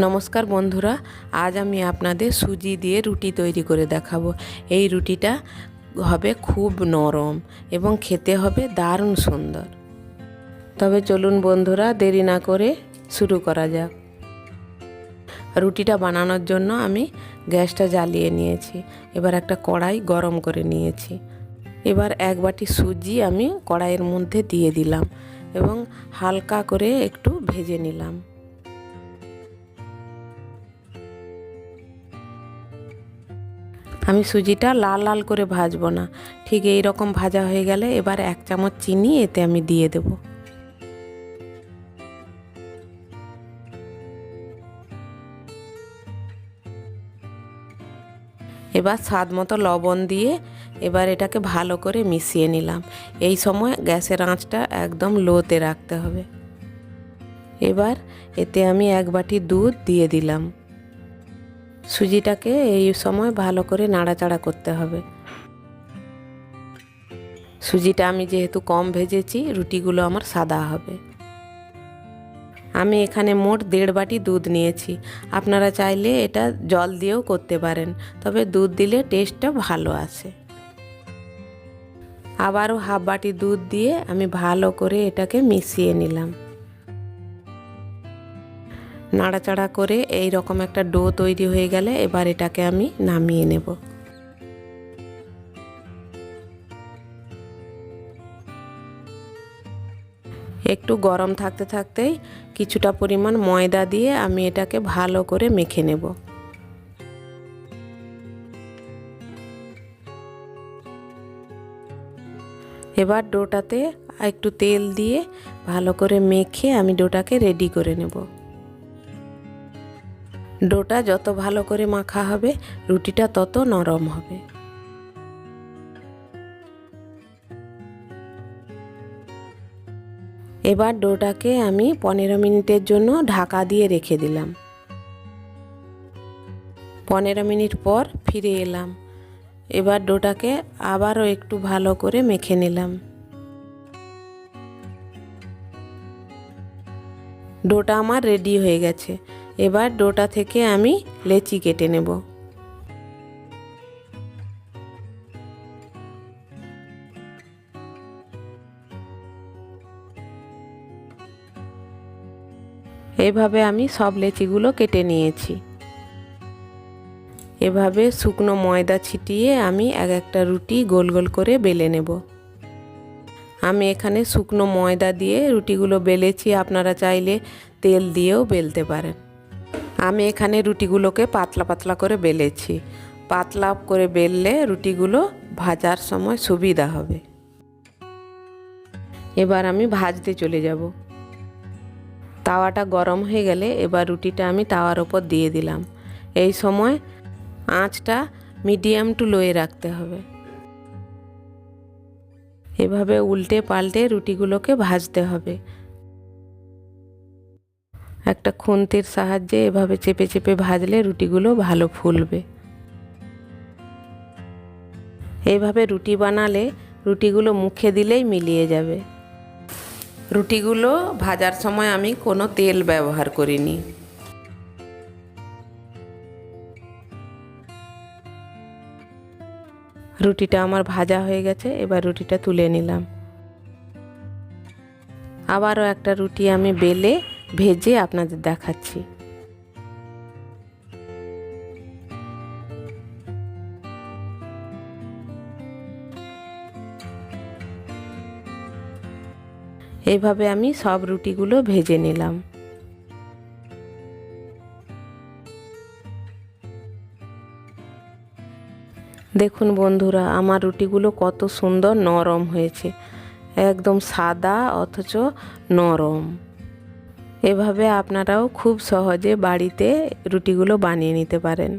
নমস্কার বন্ধুরা, আজ আমি আপনাদের সুজি দিয়ে রুটি তৈরি করে দেখাবো। এই রুটিটা হবে খুব নরম এবং খেতে হবে দারুণ সুন্দর। তবে চলুন বন্ধুরা, দেরি না করে শুরু করা যাক। রুটিটা বানানোর জন্য আমি গ্যাসটা জ্বালিয়ে নিয়েছি। এবার একটা কড়াই গরম করে নিয়েছি। এবার এক বাটি সুজি আমি কড়াইয়ের মধ্যে দিয়ে দিলাম এবং হালকা করে একটু ভেজে নিলাম। আমি সুজিটা লাল লাল করে ভাজবো না। ঠিক এই রকম ভাজা হয়ে গেলে এবার এক চামচ চিনি এতে আমি দিয়ে দেব। এবার স্বাদ মতো লবণ দিয়ে এবার এটাকে ভালো করে মিশিয়ে নিলাম। এই সময় গ্যাসের আঁচটা একদম লোতে রাখতে হবে। এবার এতে আমি এক বাটি দুধ দিয়ে দিলাম। সুজিটাকে এই সময় ভালো করে নাড়াচাড়া করতে হবে। সুজিটা আমি যেহেতু কম ভেজেছি, রুটিগুলো আমার সাদা হবে। আমি এখানে মোট দেড় বাটি দুধ নিয়েছি। আপনারা চাইলে এটা জল দিয়েও করতে পারেন, তবে দুধ দিলে টেস্টটা ভালো আসে। আবারও হাফ বাটি দুধ দিয়ে আমি ভালো করে এটাকে মিশিয়ে নিলাম। নাড়াচাড়া করে এই রকম একটা ডো তৈরি হয়ে গেলে এবার এটাকে আমি নামিয়ে নেব। একটু গরম থাকতে থাকতেই কিছুটা পরিমাণ ময়দা দিয়ে আমি এটাকে ভালো করে মেখে নেব। এবার ডোটাতে একটু তেল দিয়ে ভালো করে মেখে আমি ডোটাকে রেডি করে নেব। ডোটা যত ভালো করে মাখা হবে, রুটিটা তত নরম হবে। এবার ডোটাকে আমি পনেরো মিনিটের জন্য ঢাকা দিয়ে রেখে দিলাম। পনেরো মিনিট পর ফিরে এলাম। এবার ডোটাকে আবারও একটু ভালো করে মেখে নিলাম। ডোটা আমার রেডি হয়ে গেছে। এবার ডোটা থেকে আমি লেচি কেটে নেব। এভাবে আমি সব লেচিগুলো কেটে নিয়েছি। এভাবে শুকনো ময়দা ছিটিয়ে আমি এক একটা রুটি গোল গোল করে বেলে নেব। আমি এখানে শুকনো ময়দা দিয়ে রুটিগুলো বেলেছি, আপনারা চাইলে তেল দিয়েও বেলতে পারেন। আমি এখানে রুটিগুলোকে পাতলা পাতলা করে বেলেছি। পাতলা করে বেললে রুটিগুলো ভাজার সময় সুবিধা হবে। এবার আমি ভাজতে চলে যাব। তাওয়াটা গরম হয়ে গেলে এবার রুটিটা আমি তাওয়ার ওপর দিয়ে দিলাম। এই সময় আঁচটা মিডিয়াম টু লোয়ে রাখতে হবে। এভাবে উল্টে পাল্টে রুটিগুলোকে ভাজতে হবে। একটা খুন্তির সাহায্যে এভাবে চেপে চেপে ভাজলে রুটিগুলো ভালো ফুলবে। এইভাবে রুটি বানালে রুটিগুলো মুখে দিলেই মিলিয়ে যাবে। রুটিগুলো ভাজার সময় আমি কোনো তেল ব্যবহার করিনি। রুটিটা আমার ভাজা হয়ে গেছে, এবার রুটিটা তুলে নিলাম। আবারও একটা রুটি আমি বেলে ভেজে আপনাদের দেখাচ্ছি। এইভাবে আমি সব রুটিগুলো ভেজে নিলাম। দেখুন বন্ধুরা, আমার রুটিগুলো কত সুন্দর নরম হয়েছে। একদম সাদা, অথচ নরম। এভাবে আপনারাও খুব সহজে বাড়িতে রুটিগুলো বানিয়ে নিতে পারেন।